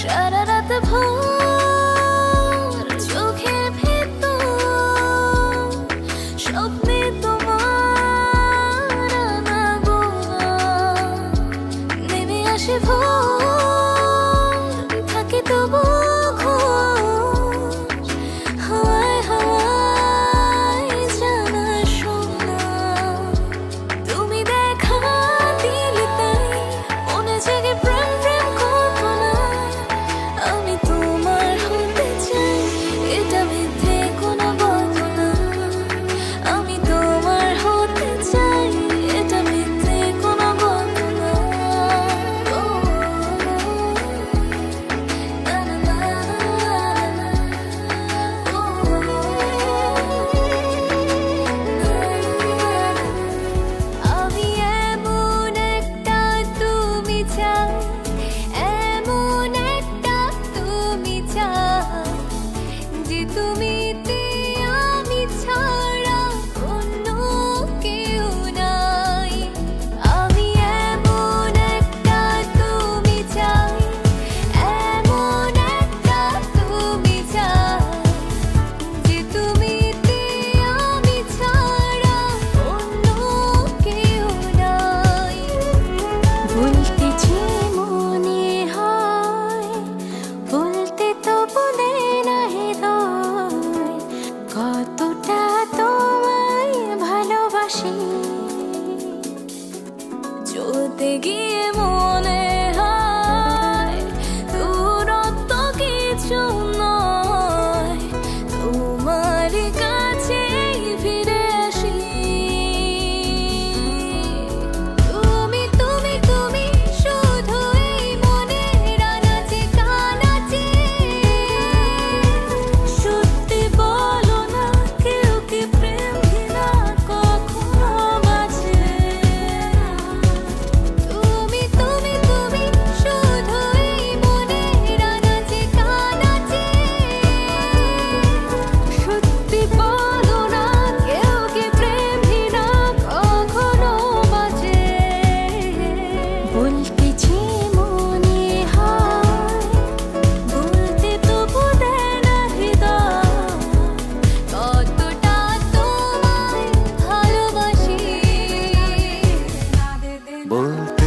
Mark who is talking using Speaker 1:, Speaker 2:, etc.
Speaker 1: সারা রাত ভোর চোখের ভেতর স্বপ্নে তোমার নেমে আসে ভোর। হতে গিয়ে মন
Speaker 2: world